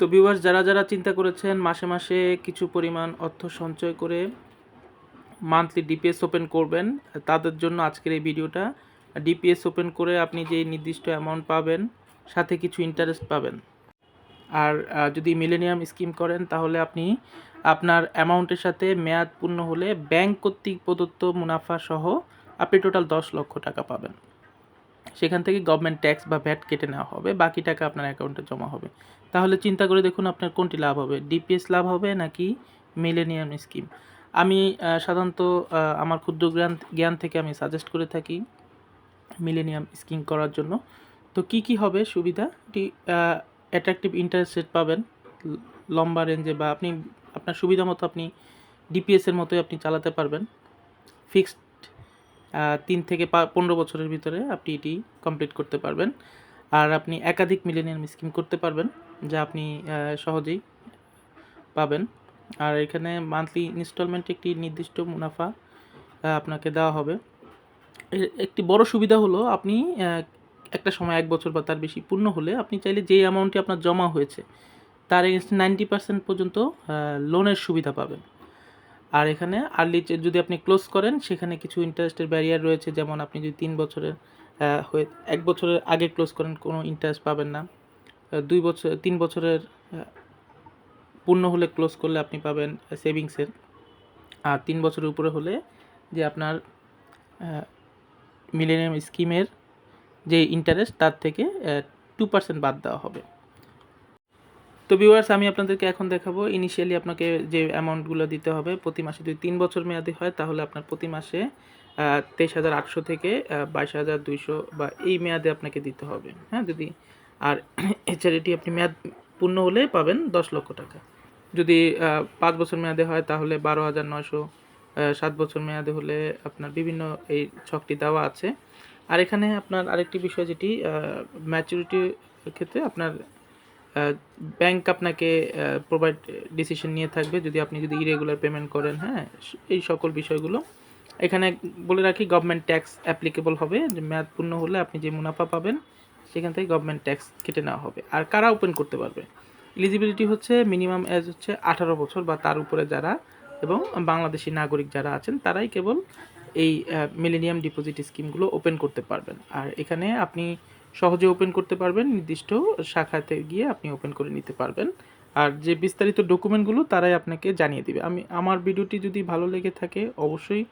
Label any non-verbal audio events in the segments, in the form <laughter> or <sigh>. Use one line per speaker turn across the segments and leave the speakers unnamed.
তো ভিউয়ার্স যারা যারা চিন্তা করেছেন মাসে মাসে কিছু পরিমাণ অর্থ সঞ্চয় করে মান্থলি ডিপিএস ওপেন করবেন, তাদের জন্য আজকের এই ভিডিওটা। ডিপিএস ওপেন করে আপনি যে নির্দিষ্ট অ্যামাউন্ট পাবেন, সাথে কিছু ইন্টারেস্ট পাবেন। আর যদি মিলেনিয়াম স্কিম করেন, তাহলে আপনি আপনার অ্যামাউন্টের সাথে মেয়াদ পূর্ণ হলে ব্যাংক কর্তৃক প্রদত্ত মুনাফা সহ আপনি টোটাল দশ লক্ষ টাকা পাবেন। সেখান থেকে গভর্নমেন্ট ট্যাক্স বা ভ্যাট কেটে নেওয়া হবে, বাকি টাকা আপনার অ্যাকাউন্টে জমা হবে। তাহলে চিন্তা করে দেখুন আপনার কোনটি লাভ হবে ডিপিএস লাভ হবে নাকি মিলেনিয়াম স্কিম আমি সাধারণত আমার ক্ষুদ্র জ্ঞান জ্ঞান থেকে আমি সাজেস্ট করে থাকি মিলেনিয়াম স্কিম করার জন্য। তো কি কি হবে সুবিধা? এটি অ্যাট্রাকটিভ ইন্টারেস্ট রেট পাবেন, লম্বা রেঞ্জে বা আপনি, আপনার সুবিধা মতো আপনি ডিপিএসের মতোই আপনি চালাতে পারবেন। ফিক্সড তিন থেকে পনেরো বছরের ভিতরে আপনি এটি কমপ্লিট করতে পারবেন। আর আপনি একাধিক মিলেনিয়াম স্কিম করতে পারবেন, যা আপনি সহজেই পাবেন। আর এখানে মান্থলি ইনস্টলমেন্ট একটি নির্দিষ্ট মুনাফা আপনাকে দেওয়া হবে। একটি বড় সুবিধা হলো আপনি একটা সময় এক বছর বা তার বেশি পূর্ণ হলে আপনি চাইলে যে অ্যামাউন্টটি আপনার জমা হয়েছে, তার এগেনস্ট নাইনটি পার্সেন্ট পর্যন্ত লোনের সুবিধা পাবেন। আর এখানে আর্লি যদি আপনি ক্লোজ করেন, সেখানে কিছু ইন্টারেস্টের ব্যারিয়ার রয়েছে। যেমন আপনি যদি তিন বছরের হয়ে, এক বছরের আগে ক্লোজ করেন, কোনো ইন্টারেস্ট পাবেন না। দুই বছর, তিন বছরের পূর্ণ হলে ক্লোজ করলে আপনি পাবেন সেভিংসের আর তিন বছরের উপরে হলে যে আপনার মিলেনিয়াম স্কিমের যে ইন্টারেস্ট তার থেকে টু পার্সেন্ট বাদ দেওয়া হবে। তো ভিউয়ার্স আমি আপনাদেরকে এখন দেখাবো। ইনিশিয়ালি আপনাকে যে অ্যামাউন্টগুলো দিতে হবে, প্রতি মাসে যদি তিন বছর মেয়াদি হয়, তাহলে আপনার প্রতি মাসে তেইশ হাজার আটশো থেকে বাইশ হাজার দুইশো বা এই মেয়াদে আপনাকে দিতে হবে। হ্যাঁ যদি, আর <clears throat> এছাড়া এটি আপনি মেয়াদ পূর্ণ হলে পাবেন দশ লক্ষ টাকা। যদি পাঁচ বছর মেয়াদে হয়, তাহলে বারো হাজার নয়শো সাত বছর মেয়াদে হলে আপনার বিভিন্ন এই ছকটি দেওয়া আছে। আর এখানে আপনার আরেকটি বিষয় যেটি ম্যাচুরিটির ক্ষেত্রে আপনার ব্যাংক আপনাকে প্রোভাইড ডিসিশন নিয়ে থাকবে যদি আপনি যদি ইরেগুলার পেমেন্ট করেন হ্যাঁ? এই সকল বিষয়গুলো। এখানে বলে রাখি গভর্নমেন্ট ট্যাক্স অ্যাপ্লিকেবল হবে। যে মেয়াদ পূর্ণ হলে আপনি যে মুনাফা পাবেন, সেখান থেকে গভর্নমেন্ট ট্যাক্স কেটে নেওয়া হবে। আর কারা ওপেন করতে পারবে? এলিজিবিলিটি হচ্ছে মিনিমাম এজ হচ্ছে আঠারো বছর বা তার উপরে যারা এবং বাংলাদেশি নাগরিক যারা আছেন, তারাই কেবল এই মিলেনিয়াম ডিপোজিট স্কিমগুলো ওপেন করতে পারবেন। আর এখানে আপনি সহজে ওপেন করতে পারবেন, নির্দিষ্ট শাখাতে গিয়ে আপনি ওপেন করে নিতে পারবেন। আর যে বিস্তারিত ডকুমেন্টগুলো তারাই আপনাকে জানিয়ে দিবে। আমি, আমার ভিডিওটি যদি ভালো লেগে থাকে, অবশ্যই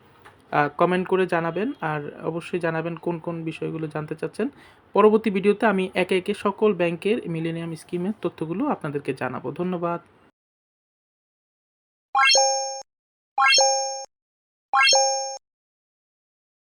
কমেন্ট করে জানাবেন। আর অবশ্যই জানাবেন কোন কোন বিষয়গুলো জানতে চাচ্ছেন। পরবর্তী ভিডিওতে আমি একে একে সকল ব্যাংকের মিলেনিয়াম স্কিমের তথ্যগুলো আপনাদেরকে জানাব। ধন্যবাদ।